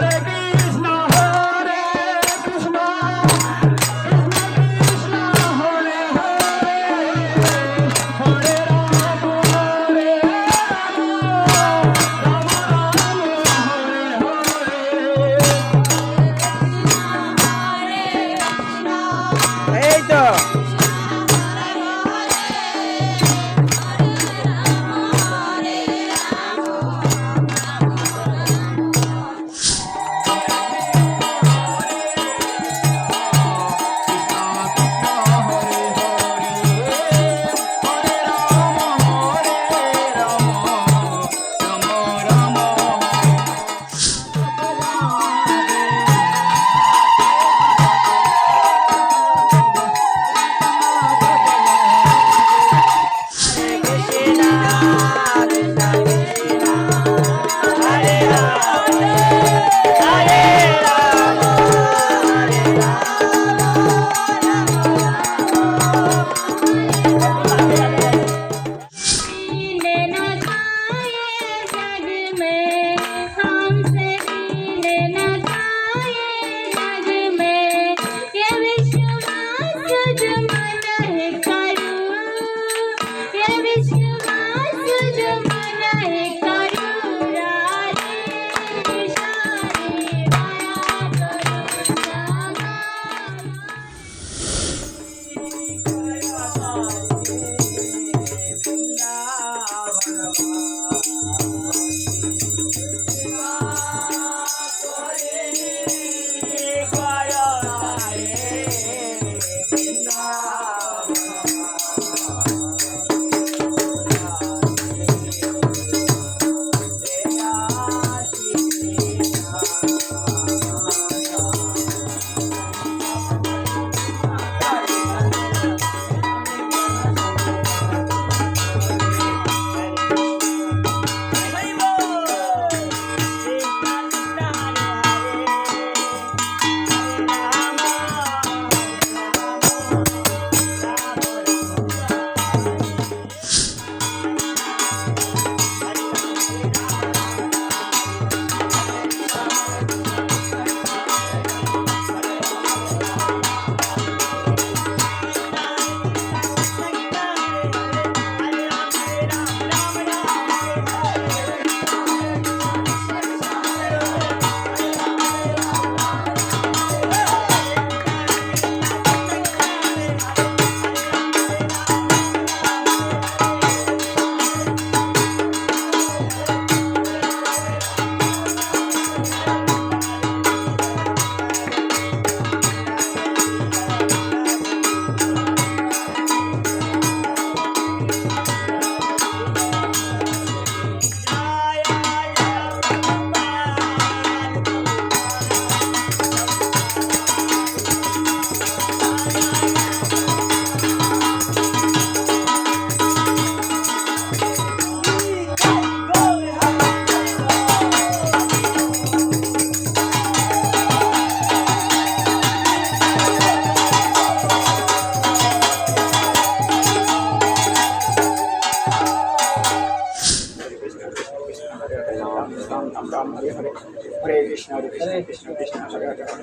হরে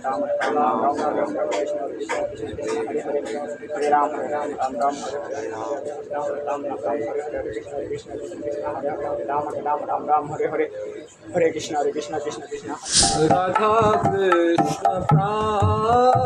राम राम राम राम राम राम कृष्ण कृष्ण कृष्ण हरे हरे हरे राम हरे राम राम राम हरे राम राम राम राम राम हरे हरे कृष्ण कृष्ण कृष्ण हरे हरे राम हरे राम राम राम हरे हरे हरे कृष्ण हरे कृष्ण कृष्ण कृष्ण राधा कृष्ण प्राण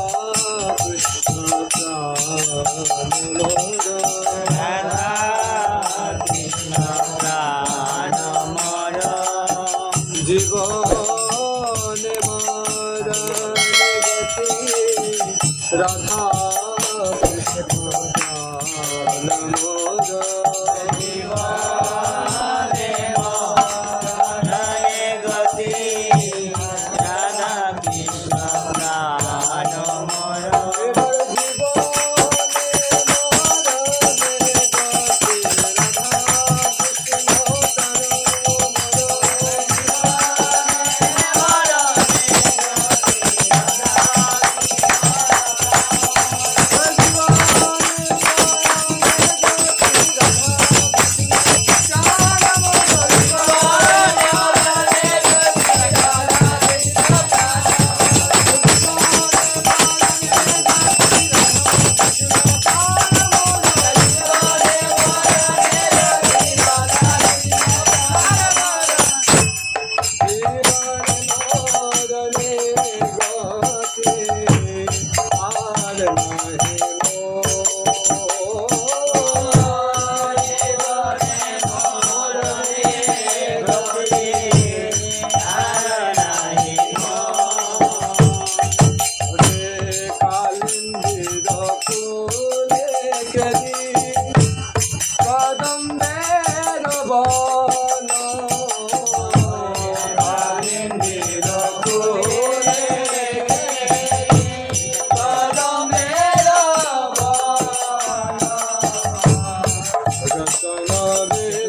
রে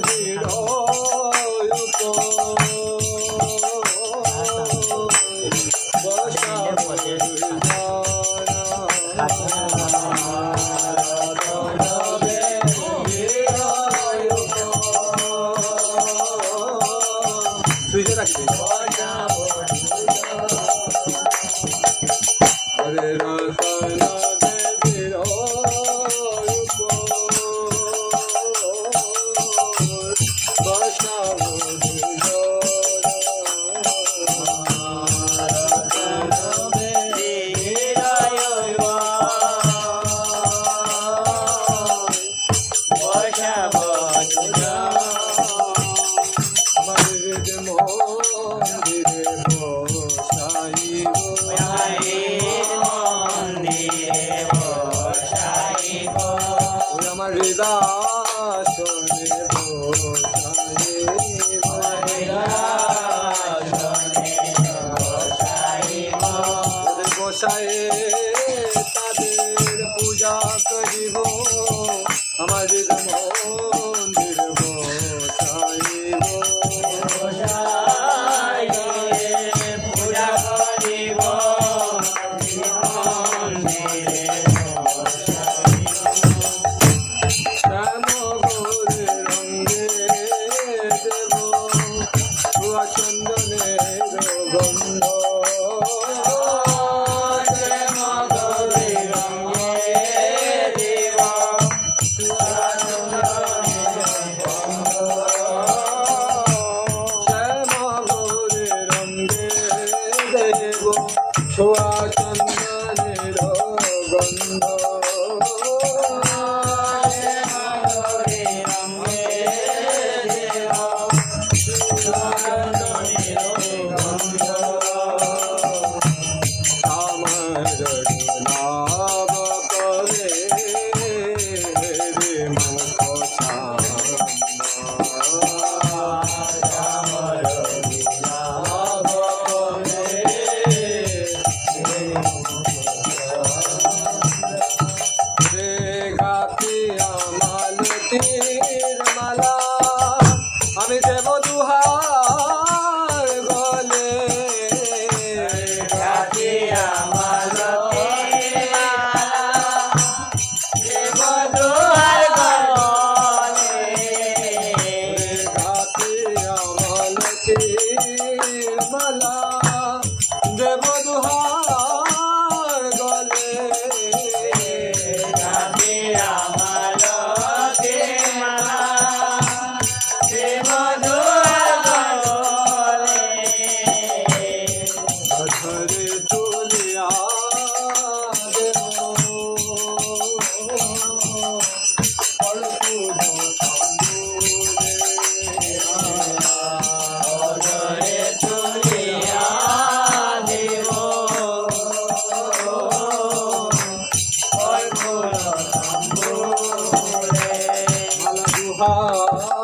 কথা।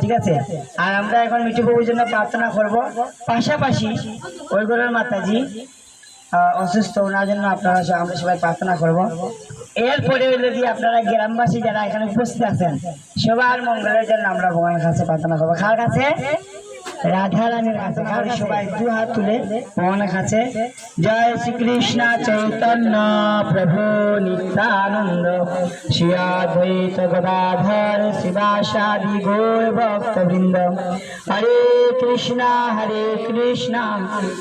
ঠিক আছে আর আমরা এখন মিঠু বাবুর জন্য প্রার্থনা করব পাশাপাশি ওই গরের মাতাজি অসুস্থ ওনার জন্য আপনারা আমরা সবাই প্রার্থনা করব এরপরে কি আপনারা গ্রামবাসী যারা এখানে উপস্থিত আছেন সবার মঙ্গলের জন্য আমরা ভগবানের কাছে প্রার্থনা করব কার কাছে রাধা রানীর কাছে সবাই দু হাত তুলে ভগবানের কাছে জয় শ্রীকৃষ্ণ চৈতন্য প্রভু নিত্যানন্দ। শ্রী অদ্বৈত গদাধর শিবাসাদি গৌর ভক্তবৃন্দ। হরে কৃষ্ণ হরে কৃষ্ণ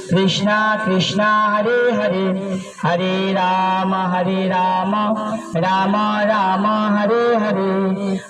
কৃষ্ণ কৃষ্ণ, হরে হরে। হরে রাম হরে রাম রাম রাম, হরে হরে।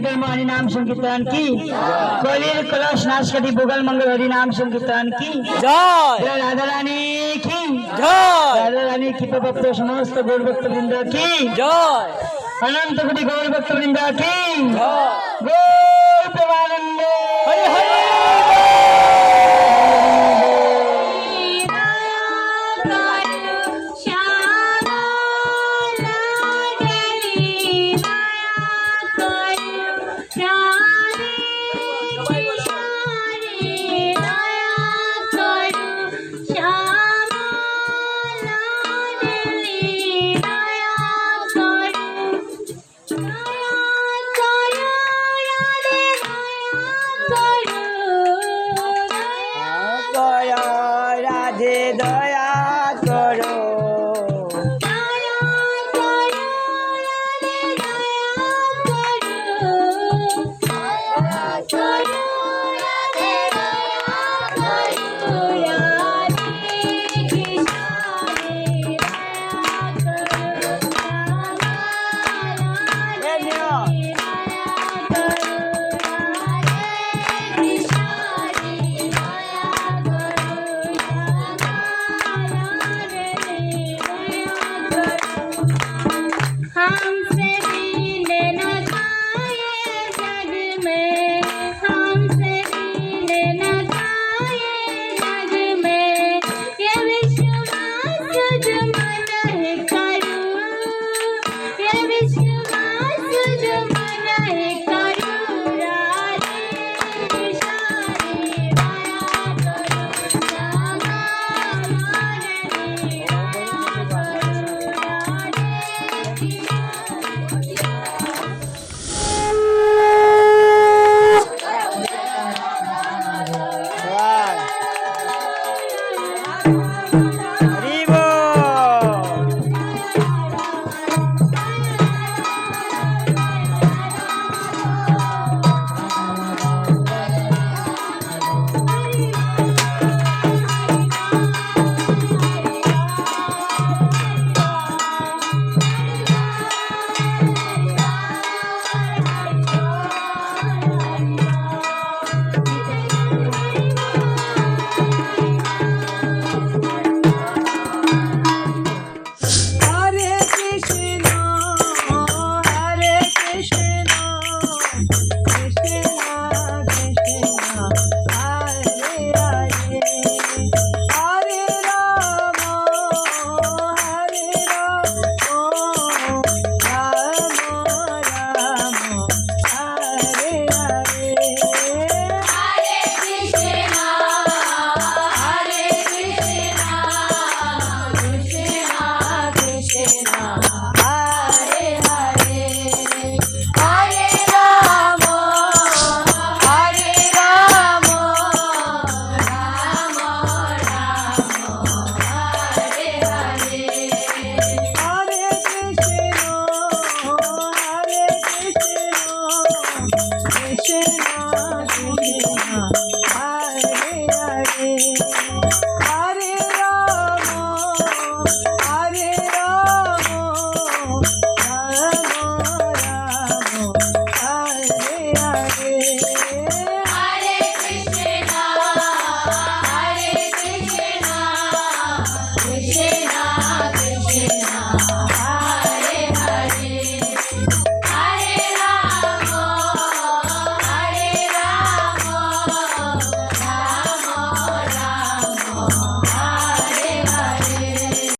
জিগে জিগতের হরি নাম সংকীর্তন কি? কলির কলস নাশকাতি ভূগল মঙ্গল হরি নাম সংকীর্তন কি? জয়। রাধা রানী কি? জয়। রাধা রানী কৃপভক্ত সমস্ত গৌর ভক্তবৃন্দ কি? জয়। অনন্ত কোটি গৌর ভক্তবৃন্দ কি? জয়। গৌর প্রেমানন্দ